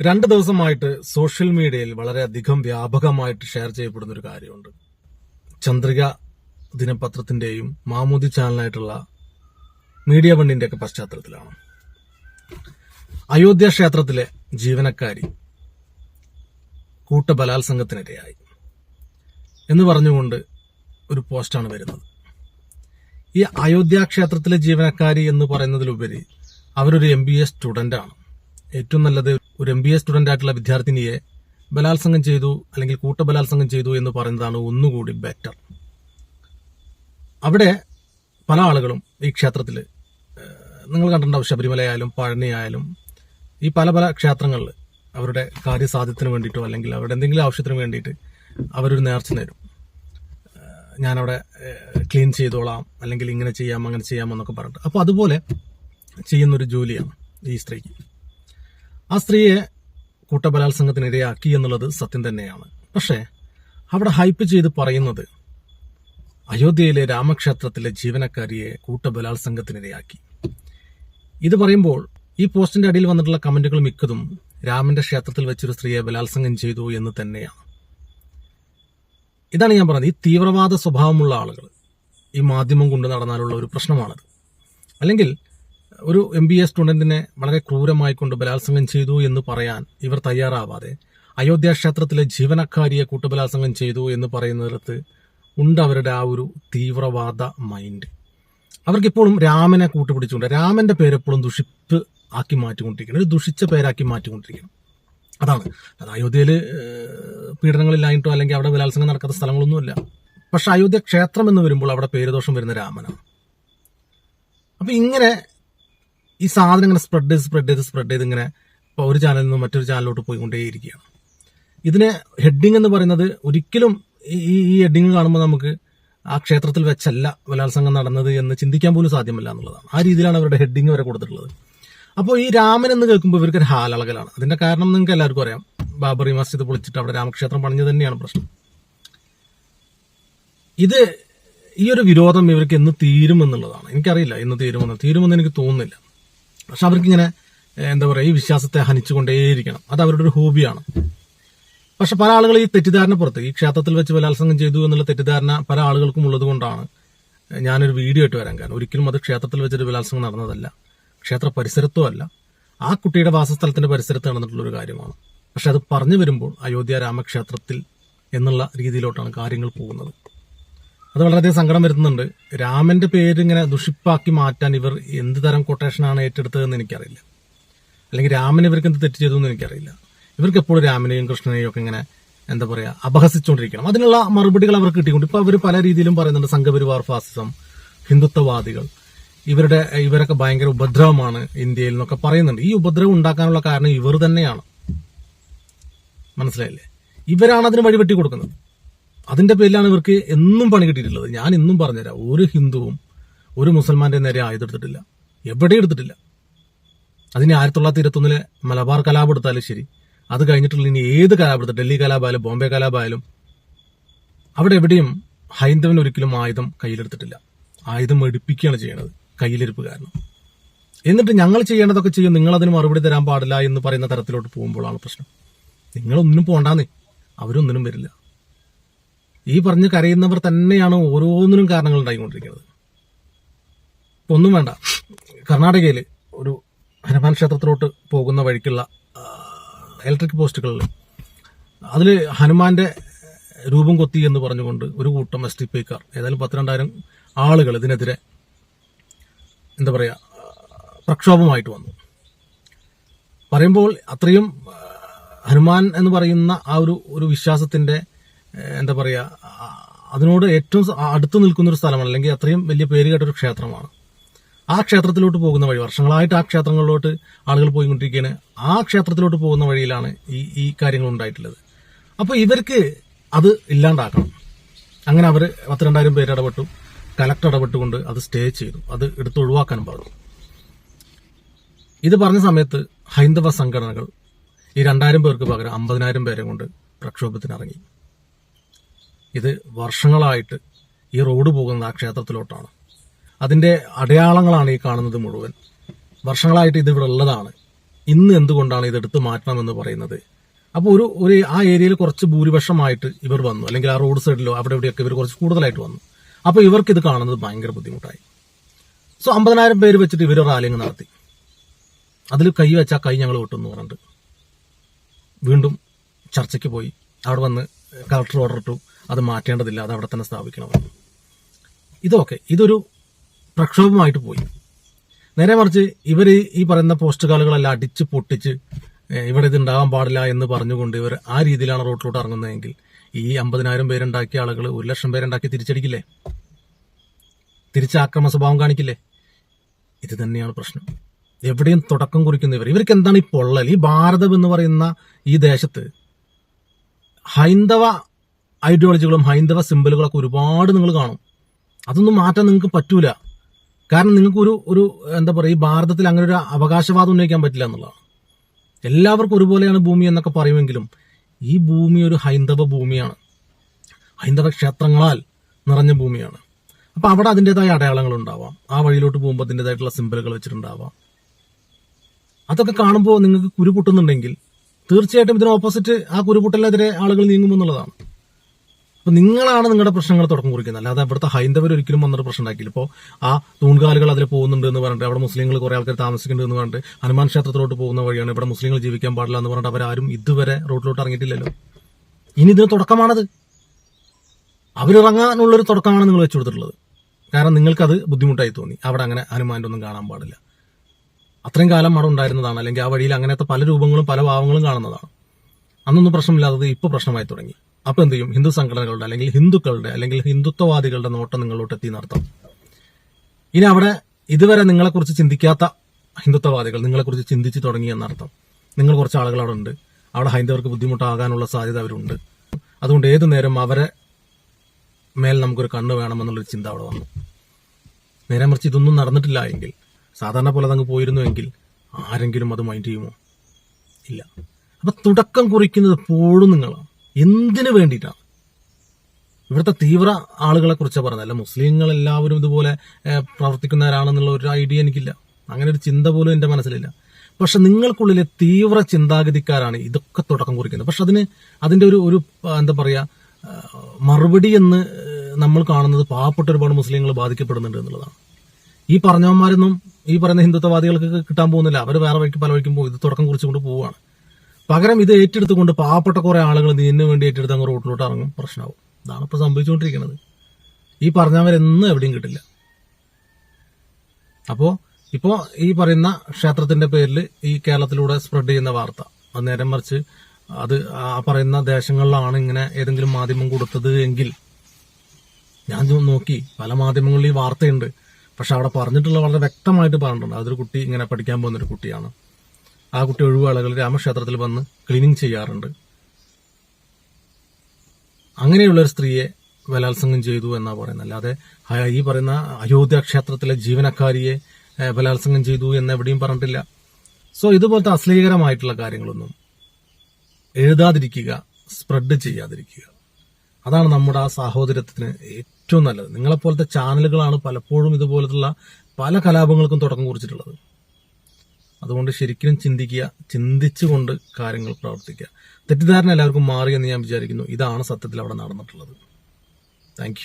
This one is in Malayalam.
രണ്ട് ദിവസമായിട്ട് സോഷ്യൽ മീഡിയയിൽ വളരെയധികം വ്യാപകമായിട്ട് ഷെയർ ചെയ്യപ്പെടുന്ന ഒരു കാര്യമുണ്ട്. ചന്ദ്രിക ദിനപത്രത്തിന്റെയും മാമൂദി ചാനലായിട്ടുള്ള മീഡിയ വണ്ണിന്റെ ഒക്കെ പശ്ചാത്തലത്തിലാണ്. അയോധ്യ ക്ഷേത്രത്തിലെ ജീവനക്കാരി കൂട്ടബലാത്സംഗത്തിനിരയായി എന്ന് പറഞ്ഞുകൊണ്ട് ഒരു പോസ്റ്റാണ് വരുന്നത്. ഈ അയോധ്യ ക്ഷേത്രത്തിലെ ജീവനക്കാരി എന്ന് പറയുന്നതിലുപരി അവരൊരു എം ബി എ സ്റ്റുഡന്റ് ആണ്. ഏറ്റവും നല്ലത് ഒരു എം ബി എ സ്റ്റുഡന്റ് ആയിട്ടുള്ള വിദ്യാർത്ഥിനിയെ ബലാത്സംഗം ചെയ്തു അല്ലെങ്കിൽ കൂട്ടബലാത്സംഗം ചെയ്തു എന്ന് പറയുന്നതാണ് ഒന്നുകൂടി ബെറ്റർ അവിടെ പല ആളുകളും ഈ ക്ഷേത്രത്തിൽ നിങ്ങൾ കണ്ടിട്ടുണ്ടാവും ശബരിമലയായാലും പഴനിയായാലും ഈ പല പല ക്ഷേത്രങ്ങളിൽ അവരുടെ കാര്യസാധ്യത്തിന് വേണ്ടിയിട്ടോ അല്ലെങ്കിൽ അവരുടെ എന്തെങ്കിലും ആവശ്യത്തിന് വേണ്ടിയിട്ട് അവരൊരു നേർച്ച നേരും. ഞാനവിടെ ക്ലീൻ ചെയ്തോളാം അല്ലെങ്കിൽ ഇങ്ങനെ ചെയ്യാം അങ്ങനെ ചെയ്യാം എന്നൊക്കെ പറഞ്ഞിട്ട്. അപ്പോൾ അതുപോലെ ചെയ്യുന്നൊരു ജോലിയാണ് ഈ സ്ത്രീക്ക്. ആ സ്ത്രീയെ കൂട്ടബലാത്സംഗത്തിനിരയാക്കി എന്നുള്ളത് സത്യം തന്നെയാണ്. പക്ഷേ അവിടെ ഹൈപ്പ് ചെയ്ത് പറയുന്നത് അയോധ്യയിലെ രാമക്ഷേത്രത്തിലെ ജീവനക്കാരിയെ കൂട്ടബലാത്സംഗത്തിനിരയാക്കി. ഇത് പറയുമ്പോൾ ഈ പോസ്റ്റിന്റെ അടിയിൽ വന്നിട്ടുള്ള കമന്റുകൾ മിക്കതും രാമന്റെ ക്ഷേത്രത്തിൽ വെച്ചൊരു സ്ത്രീയെ ബലാത്സംഗം ചെയ്തു എന്ന് തന്നെയാണ്. ഇതാണ് ഞാൻ പറഞ്ഞത്. ഈ തീവ്രവാദ സ്വഭാവമുള്ള ആളുകൾ ഈ മാധ്യമം കൊണ്ട് നടന്നാലുള്ള ഒരു പ്രശ്നമാണത്. അല്ലെങ്കിൽ ഒരു എം ബി എ സ്റ്റുഡന്റിനെ വളരെ ക്രൂരമായി കൊണ്ട് ബലാത്സംഗം ചെയ്തു എന്ന് പറയാൻ ഇവർ തയ്യാറാവാതെ അയോധ്യ ക്ഷേത്രത്തിലെ ജീവനക്കാരിയെ കൂട്ടബലാത്സംഗം ചെയ്തു എന്ന് പറയുന്നിടത്ത് ഉണ്ട് അവരുടെ ആ ഒരു തീവ്രവാദ മൈൻഡ് അവർക്കിപ്പോഴും രാമനെ കൂട്ടുപിടിച്ചുകൊണ്ട് രാമന്റെ പേരെപ്പോഴും ദുഷിപ്പ് ആക്കി മാറ്റിക്കൊണ്ടിരിക്കണം. ഒരു ദുഷിച്ച പേരാക്കി മാറ്റിക്കൊണ്ടിരിക്കണം. അതാണ്. അത് അയോധ്യയിൽ പീഡനങ്ങളില്ലായിട്ടോ അല്ലെങ്കിൽ അവിടെ ബലാത്സംഗം നടക്കാത്ത സ്ഥലങ്ങളൊന്നുമില്ല. പക്ഷെ അയോധ്യ ക്ഷേത്രം എന്ന് വരുമ്പോൾ അവിടെ പേരുദോഷം വരുന്ന രാമനാണ്. അപ്പൊ ഇങ്ങനെ ഈ സാധനം ഇങ്ങനെ സ്പ്രെഡ് ചെയ്ത് സ്പ്രെഡ് ചെയ്ത് സ്പ്രെഡ് ചെയ്ത് ഇങ്ങനെ ഇപ്പോൾ ഒരു ചാനലിൽ നിന്ന് മറ്റൊരു ചാനലിലോട്ട് പോയിക്കൊണ്ടേയിരിക്കുകയാണ്. ഇതിനെ ഹെഡിങ് എന്ന് പറയുന്നത് ഒരിക്കലും ഈ ഈ ഹെഡിങ് കാണുമ്പോൾ നമുക്ക് ആ ക്ഷേത്രത്തിൽ വെച്ചല്ല ബലാത്സംഗം നടന്നത് എന്ന് ചിന്തിക്കാൻ പോലും സാധ്യമല്ല എന്നുള്ളതാണ്. ആ രീതിയിലാണ് അവരുടെ ഹെഡിങ് വരെ കൊടുത്തിട്ടുള്ളത്. അപ്പോൾ ഈ രാമൻ എന്ന് കേൾക്കുമ്പോൾ ഇവർക്ക് ഒരു ഹാലളകലാണ്. അതിന്റെ കാരണം നിങ്ങൾക്ക് എല്ലാവർക്കും അറിയാം. ബാബറി മസ്ജിദ് പൊളിച്ചിട്ട് അവിടെ രാമക്ഷേത്രം പണിഞ്ഞത് തന്നെയാണ് പ്രശ്നം. ഇത് ഈ ഒരു വിരോധം ഇവർക്ക് എന്ന് തീരുമെന്നുള്ളതാണ്. എനിക്കറിയില്ല എന്ന് തീരുമെന്ന്. തീരുമെന്ന് എനിക്ക് തോന്നുന്നില്ല. പക്ഷെ അവർക്കിങ്ങനെ എന്താ പറയുക ഈ വിശ്വാസത്തെ ഹനിച്ചുകൊണ്ടേയിരിക്കണം. അത് അവരുടെ ഒരു ഹോബിയാണ്. പക്ഷെ പല ആളുകൾ ഈ തെറ്റിദ്ധാരണ പുറത്ത് ഈ ക്ഷേത്രത്തിൽ വെച്ച് ബലാത്സംഗം ചെയ്തു എന്നുള്ള തെറ്റിദ്ധാരണ പല ആളുകൾക്കും ഉള്ളത് കൊണ്ടാണ് ഞാനൊരു വീഡിയോ ഇട്ട് വരാൻ കാരണം. ഒരിക്കലും അത് ക്ഷേത്രത്തിൽ വെച്ചൊരു ബലാത്സംഗം നടന്നതല്ല. ക്ഷേത്ര പരിസരത്തും അല്ല. ആ കുട്ടിയുടെ വാസസ്ഥലത്തിന്റെ പരിസരത്ത് നടന്നിട്ടുള്ള ഒരു കാര്യമാണ്. പക്ഷെ അത് പറഞ്ഞു വരുമ്പോൾ അയോധ്യ രാമക്ഷേത്രത്തിൽ എന്നുള്ള രീതിയിലോട്ടാണ് കാര്യങ്ങൾ പോകുന്നത്. അത് വളരെയധികം സങ്കടം വരുന്നുണ്ട് രാമന്റെ പേര് ഇങ്ങനെ ദുഷിപ്പാക്കി മാറ്റാൻ ഇവർ എന്ത് തരം കൊട്ടേഷനാണ് ഏറ്റെടുത്തതെന്ന് എനിക്കറിയില്ല. അല്ലെങ്കിൽ രാമൻ ഇവർക്ക് എന്ത് തെറ്റ് ചെയ്തു എന്ന് എനിക്കറിയില്ല. ഇവർക്ക് എപ്പോഴും രാമനെയും കൃഷ്ണനെയും ഒക്കെ ഇങ്ങനെ എന്താ പറയാ അപഹസിച്ചുകൊണ്ടിരിക്കണം. അതിനുള്ള മറുപടികൾ അവർക്ക് കിട്ടിക്കൊണ്ട് ഇപ്പൊ അവർ പല രീതിയിലും പറയുന്നുണ്ട് സംഘപരിവാർ ഫാസിസം ഹിന്ദുത്വവാദികൾ. ഇവരുടെ ഇവരൊക്കെ ഭയങ്കര ഉപദ്രവമാണ് ഇന്ത്യയിൽ എന്നൊക്കെ പറയുന്നുണ്ട്. ഈ ഉപദ്രവം ഉണ്ടാക്കാനുള്ള കാരണം ഇവർ തന്നെയാണ്. മനസ്സിലായില്ലേ? ഇവരാണ് അതിന് വഴിവെട്ടി കൊടുക്കുന്നത്. അതിന്റെ പേരിലാണ് ഇവർക്ക് എന്നും പണി കിട്ടിയിട്ടുള്ളത്. ഞാൻ ഇന്നും പറഞ്ഞുതരാം ഒരു ഹിന്ദുവും ഒരു മുസൽമാന്റെ നേരെ ആയുധെടുത്തിട്ടില്ല എവിടെ എടുത്തിട്ടില്ല. അതിന് ആയിരത്തി തൊള്ളായിരത്തി ഇരുപത്തൊന്നിലെ മലബാർ കലാപം എടുത്താലും ശരി. അത് കഴിഞ്ഞിട്ടുള്ള ഇനി ഏത് കലാപം ഡൽഹി കലാപായാലും ബോംബെ കലാപായാലും അവിടെ എവിടെയും ഹൈന്ദവൻ ഒരിക്കലും ആയുധം കയ്യിലെടുത്തിട്ടില്ല. ആയുധം എടുപ്പിക്കുകയാണ് ചെയ്യണത് കയ്യിലിരിപ്പ് കാരണം എന്നിട്ട് ഞങ്ങൾ ചെയ്യേണ്ടതൊക്കെ ചെയ്യും. നിങ്ങൾ അതിന് മറുപടി തരാൻ പാടില്ല എന്ന് പറയുന്ന തരത്തിലോട്ട് പോകുമ്പോഴാണ് പ്രശ്നം. നിങ്ങളൊന്നിനും പോണ്ടാന്നേ. അവരൊന്നിനും വരില്ല. ഈ പറഞ്ഞ് കരയുന്നവർ തന്നെയാണ് ഓരോന്നിനും കാരണങ്ങൾ ഉണ്ടായിക്കൊണ്ടിരിക്കുന്നത്. ഒന്നും വേണ്ട. കർണാടകയിൽ ഒരു ഹനുമാൻ ക്ഷേത്രത്തിലോട്ട് പോകുന്ന വഴിക്കുള്ള ഇലക്ട്രിക് പോസ്റ്റുകളിൽ അതിൽ ഹനുമാന്റെ രൂപം കൊത്തി എന്ന് പറഞ്ഞുകൊണ്ട് ഒരു കൂട്ടം എസ് ടി പിക്കാർ ഏതായാലും പത്തിരണ്ടായിരം ആളുകൾ ഇതിനെതിരെ എന്താ പറയുക പ്രക്ഷോഭമായിട്ട് വന്നു. പറയുമ്പോൾ അത്രയും ഹനുമാൻ എന്ന് പറയുന്ന ആ ഒരു ഒരു വിശ്വാസത്തിന്റെ എന്താ പറയാ അതിനോട് ഏറ്റവും അടുത്ത് നിൽക്കുന്ന ഒരു സ്ഥലമാണ് അല്ലെങ്കിൽ അത്രയും വലിയ പേര് കേട്ട ഒരു ക്ഷേത്രമാണ്. ആ ക്ഷേത്രത്തിലോട്ട് പോകുന്ന വഴി വർഷങ്ങളായിട്ട് ആ ക്ഷേത്രങ്ങളിലോട്ട് ആളുകൾ പോയിക്കൊണ്ടിരിക്കുകയാണ് ആ ക്ഷേത്രത്തിലോട്ട് പോകുന്ന വഴിയിലാണ് ഈ ഈ കാര്യങ്ങൾ ഉണ്ടായിട്ടുള്ളത്. അപ്പോൾ ഇവർക്ക് അത് ഇല്ലാണ്ടാക്കണം. അങ്ങനെ അവർ പത്തിരണ്ടായിരം പേര് ഇടപെട്ടു. കലക്ടർ ഇടപെട്ടുകൊണ്ട് അത് സ്റ്റേ ചെയ്തു. അത് എടുത്ത് ഒഴിവാക്കാനും പറഞ്ഞു ഇത് പറഞ്ഞ സമയത്ത് ഹൈന്ദവ സംഘടനകൾ ഈ രണ്ടായിരം പേർക്ക് പകരം അമ്പതിനായിരം പേരെ കൊണ്ട് പ്രക്ഷോഭത്തിനിറങ്ങി. ഇത് വർഷങ്ങളായിട്ട് ഈ റോഡ് പോകുന്നത് ആ ക്ഷേത്രത്തിലോട്ടാണ്. അതിന്റെ അടയാളങ്ങളാണ് ഈ കാണുന്നത് മുഴുവൻ. വർഷങ്ങളായിട്ട് ഇത് ഇവിടെ ഉള്ളതാണ്. ഇന്ന് എന്തുകൊണ്ടാണ് ഇത് എടുത്തു മാറ്റണമെന്ന് പറയുന്നത്? അപ്പോൾ ഒരു ഒരു ആ ഏരിയയിൽ കുറച്ച് ഭൂരിപക്ഷമായിട്ട് ഇവർ വന്നു. അല്ലെങ്കിൽ ആ റോഡ് സൈഡിലോ അവിടെ ഇവിടെയൊക്കെ ഇവർ കുറച്ച് കൂടുതലായിട്ട് വന്നു. അപ്പോൾ ഇവർക്ക് ഇത് കാണുന്നത് ഭയങ്കര ബുദ്ധിമുട്ടായി. സോ അമ്പതിനായിരം പേര് വെച്ചിട്ട് ഇവർ റാലിങ് നടത്തി. അതിൽ കൈ വെച്ചാൽ കൈ ഞങ്ങൾ വെട്ടുമെന്ന് പറഞ്ഞിട്ട്. വീണ്ടും ചർച്ചയ്ക്ക് പോയി. അവിടെ വന്ന് കളക്ടർ ഓർഡർ ഇട്ടു. അത് മാറ്റേണ്ടതില്ല അത് അവിടെ തന്നെ സ്ഥാപിക്കണമെന്ന്. ഇതൊക്കെ ഇതൊരു പ്രക്ഷോഭമായിട്ട് പോയി. നേരെ മറിച്ച് ഇവർ ഈ പറയുന്ന പോസ്റ്റ് കാലുകളെല്ലാം അടിച്ച് പൊട്ടിച്ച് ഇവിടെ ഇത് ഉണ്ടാകാൻ പാടില്ല എന്ന് പറഞ്ഞുകൊണ്ട് ഇവർ ആ രീതിയിലാണ് റോട്ടിലോട്ട് ഇറങ്ങുന്നതെങ്കിൽ ഈ അമ്പതിനായിരം പേരുണ്ടാക്കിയ ആളുകൾ ഒരു ലക്ഷം പേരുണ്ടാക്കി തിരിച്ചടിക്കില്ലേ? തിരിച്ച് തിരിച്ചാക്രമ സ്വഭാവം കാണിക്കില്ലേ? ഇത് തന്നെയാണ് പ്രശ്നം. എവിടെയും തുടക്കം കുറിക്കുന്നവർ ഇവർക്ക് എന്താണ് ഈ പൊള്ളൽ? ഈ ഭാരതം എന്ന് പറയുന്ന ഈ ദേശത്ത് ഹൈന്ദവ ഐഡിയോളജികളും ഹൈന്ദവ സിമ്പിളുകളൊക്കെ ഒരുപാട് നിങ്ങൾ കാണും. അതൊന്നും മാറ്റാൻ നിങ്ങൾക്ക് പറ്റൂല. കാരണം നിങ്ങൾക്ക് ഒരു ഒരു എന്താ പറയുക ഈ ഭാരതത്തിൽ അങ്ങനെ ഒരു അവകാശവാദം ഉന്നയിക്കാൻ പറ്റില്ല എന്നുള്ളതാണ്. എല്ലാവർക്കും ഒരുപോലെയാണ് ഭൂമി എന്നൊക്കെ പറയുമെങ്കിലും ഈ ഭൂമി ഒരു ഹൈന്ദവ ഭൂമിയാണ്. ഹൈന്ദവ ക്ഷേത്രങ്ങളാൽ നിറഞ്ഞ ഭൂമിയാണ്. അപ്പോൾ അവിടെ അതിന്റെതായ അടയാളങ്ങൾ ഉണ്ടാവാം. ആ വഴിയിലോട്ട് പോകുമ്പോൾ അതിന്റെതായിട്ടുള്ള സിമ്പിളുകൾ വെച്ചിട്ടുണ്ടാവാം. അതൊക്കെ കാണുമ്പോൾ നിങ്ങൾക്ക് കുരു തീർച്ചയായിട്ടും ഇതിന് ഓപ്പോസിറ്റ് ആ കുരുപൊട്ടലിനെതിരെ ആളുകൾ നീങ്ങുമെന്നുള്ളതാണ്. അപ്പൊ നിങ്ങളാണ് നിങ്ങളുടെ പ്രശ്നങ്ങൾ തുടക്കം കുറിക്കുന്നത്. അല്ലാതെ അവിടുത്തെ ഹൈന്ദവർ ഒരിക്കലും വന്നിട്ട് പ്രശ്നം ഉണ്ടാക്കിയില്ല. ഇപ്പോൾ ആ തൂൺകാലുകൾ അതിൽ പോകുന്നുണ്ട് എന്ന് പറഞ്ഞിട്ട് അവിടെ മുസ്ലിങ്ങൾ കുറെ ആൾക്കാർ താമസിക്കുന്നുണ്ട് എന്ന് പറഞ്ഞിട്ട് ഹനുമാൻ ക്ഷേത്രത്തിലോട്ട് പോകുന്ന വഴിയാണ് ഇവിടെ മുസ്ലിങ്ങൾ ജീവിക്കാൻ പാടില്ല എന്ന് പറഞ്ഞിട്ട് അവരാരും ഇതുവരെ റോഡിലോട്ട് ഇറങ്ങിയിട്ടില്ലല്ലോ. ഇനി ഇതിന് തുടക്കമാണത്. അവരിറങ്ങാനുള്ളൊരു തുടക്കമാണ് നിങ്ങൾ വെച്ചു കൊടുത്തിട്ടുള്ളത്. കാരണം നിങ്ങൾക്കത് ബുദ്ധിമുട്ടായി തോന്നി. അവിടെ അങ്ങനെ ഹനുമാന്റെ ഒന്നും കാണാൻ പാടില്ല. അത്രയും കാലം അവിടെ ഉണ്ടായിരുന്നതാണ്. അല്ലെങ്കിൽ ആ വഴിയിൽ അങ്ങനത്തെ പല രൂപങ്ങളും പല ഭാവങ്ങളും കാണുന്നതാണ്. അന്നൊന്നും പ്രശ്നമില്ലാത്തത് ഇപ്പോൾ പ്രശ്നമായി തുടങ്ങി. അപ്പൊ എന്ത് ചെയ്യും? ഹിന്ദു സംഘടനകളുടെ അല്ലെങ്കിൽ ഹിന്ദുക്കളുടെ അല്ലെങ്കിൽ ഹിന്ദുത്വവാദികളുടെ നോട്ടം നിങ്ങളോട്ട് എത്തി നടത്താം. ഇനി അവിടെ ഇതുവരെ നിങ്ങളെക്കുറിച്ച് ചിന്തിക്കാത്ത ഹിന്ദുത്വവാദികൾ നിങ്ങളെക്കുറിച്ച് ചിന്തിച്ചു തുടങ്ങി എന്നർത്ഥം നിങ്ങൾ കുറച്ച് ആളുകൾ അവിടെ ഉണ്ട്. അവിടെ ഹൈന്ദവർക്ക് ബുദ്ധിമുട്ടാകാനുള്ള സാധ്യത അവരുണ്ട്. അതുകൊണ്ട് ഏതു നേരം അവരെ മേൽ നമുക്കൊരു കണ്ണ് വേണമെന്നുള്ളൊരു ചിന്ത അവിടെ വന്നു. നേരെ മറിച്ച് ഇതൊന്നും നടന്നിട്ടില്ല എങ്കിൽ സാധാരണ പോലെ അതങ്ങ് പോയിരുന്നുവെങ്കിൽ ആരെങ്കിലും അത് മൈൻഡ് ചെയ്യുമോ? ഇല്ല. അപ്പൊ തുടക്കം കുറിക്കുന്നത് എപ്പോഴും നിങ്ങളാണ്. എന്തിനു വേണ്ടിയിട്ടാണ്? ഇവിടുത്തെ തീവ്ര ആളുകളെ കുറിച്ച് പറഞ്ഞത്. അല്ല മുസ്ലിങ്ങൾ എല്ലാവരും ഇതുപോലെ പ്രവർത്തിക്കുന്നവരാണെന്നുള്ള ഒരു ഐഡിയ എനിക്കില്ല. അങ്ങനെ ഒരു ചിന്ത പോലും എന്റെ മനസ്സിലില്ല. പക്ഷെ നിങ്ങൾക്കുള്ളിലെ തീവ്ര ചിന്താഗതിക്കാരാണ് ഇതൊക്കെ തുടക്കം കുറിക്കുന്നത്. പക്ഷെ അതിന് അതിന്റെ ഒരു ഒരു എന്താ പറയാ മറുപടി എന്ന് നമ്മൾ കാണുന്നത് പാവപ്പെട്ട ഒരുപാട് മുസ്ലിങ്ങൾ ബാധിക്കപ്പെടുന്നുണ്ട് എന്നുള്ളതാണ്. ഈ പറഞ്ഞവന്മാരൊന്നും ഈ പറയുന്ന ഹിന്ദുത്വവാദികൾക്ക് കിട്ടാൻ പോകുന്നില്ല. അവർ വേറെ വഴിക്ക് പല വഴിക്കും പോകും. ഇത് തുടക്കം കുറിച്ചുകൊണ്ട് പോവുകയാണ്. പകരം ഇത് ഏറ്റെടുത്തുകൊണ്ട് പാവപ്പെട്ട കുറെ ആളുകൾ ഇതിന് വേണ്ടി ഏറ്റെടുത്ത് അങ്ങ് റോട്ടിലോട്ട് ഇറങ്ങും. പ്രശ്നമാവും ഇതാണ് ഇപ്പൊ സംഭവിച്ചുകൊണ്ടിരിക്കുന്നത്. ഈ പറഞ്ഞവരെന്നും എവിടെയും കിട്ടില്ല. അപ്പോ ഇപ്പോ ഈ പറയുന്ന ക്ഷേത്രത്തിന്റെ പേരിൽ ഈ കേരളത്തിലൂടെ സ്പ്രെഡ് ചെയ്യുന്ന വാർത്ത അത് നേരം മറിച്ച് അത് ആ പറയുന്ന ദേശങ്ങളിലാണ് ഇങ്ങനെ ഏതെങ്കിലും മാധ്യമം കൊടുത്തത് എങ്കിൽ ഞാൻ നോക്കി പല മാധ്യമങ്ങളിൽ ഈ വാർത്തയുണ്ട്. പക്ഷെ അവിടെ പറഞ്ഞിട്ടുള്ള വളരെ വ്യക്തമായിട്ട് പറഞ്ഞിട്ടുണ്ട്. അതൊരു കുട്ടി ഇങ്ങനെ പഠിക്കാൻ പോകുന്ന ഒരു കുട്ടിയാണ്. ആ കുട്ടി ഒഴിവാളകൾ രാമക്ഷേത്രത്തിൽ വന്ന് ക്ലീനിങ് ചെയ്യാറുണ്ട്. അങ്ങനെയുള്ള ഒരു സ്ത്രീയെ ബലാത്സംഗം ചെയ്തു എന്നാ പറയുന്നത്. അല്ലാതെ ഈ പറയുന്ന അയോധ്യ ക്ഷേത്രത്തിലെ ജീവനക്കാരിയെ ബലാത്സംഗം ചെയ്തു എന്ന് എവിടെയും പറഞ്ഞിട്ടില്ല. സോ ഇതുപോലത്തെ അശ്ലീകരമായിട്ടുള്ള കാര്യങ്ങളൊന്നും എഴുതാതിരിക്കുക സ്പ്രെഡ് ചെയ്യാതിരിക്കുക. അതാണ് നമ്മുടെ ആ സാഹോദര്യത്തിന് ഏറ്റവും നല്ലത്. നിങ്ങളെപ്പോലത്തെ ചാനലുകളാണ് പലപ്പോഴും ഇതുപോലത്തുള്ള പല കലാപങ്ങൾക്കും തുടക്കം കുറിച്ചിട്ടുള്ളത്. അതുകൊണ്ട് ശരിക്കും ചിന്തിക്കുക ചിന്തിച്ചുകൊണ്ട് കാര്യങ്ങൾ പ്രവർത്തിക്കുക. തെറ്റിദ്ധാരണ എല്ലാവർക്കും മാറിയെന്ന് ഞാൻ വിചാരിക്കുന്നു. ഇതാണ് സത്യത്തിൽ അവിടെ നടന്നിട്ടുള്ളത്. താങ്ക്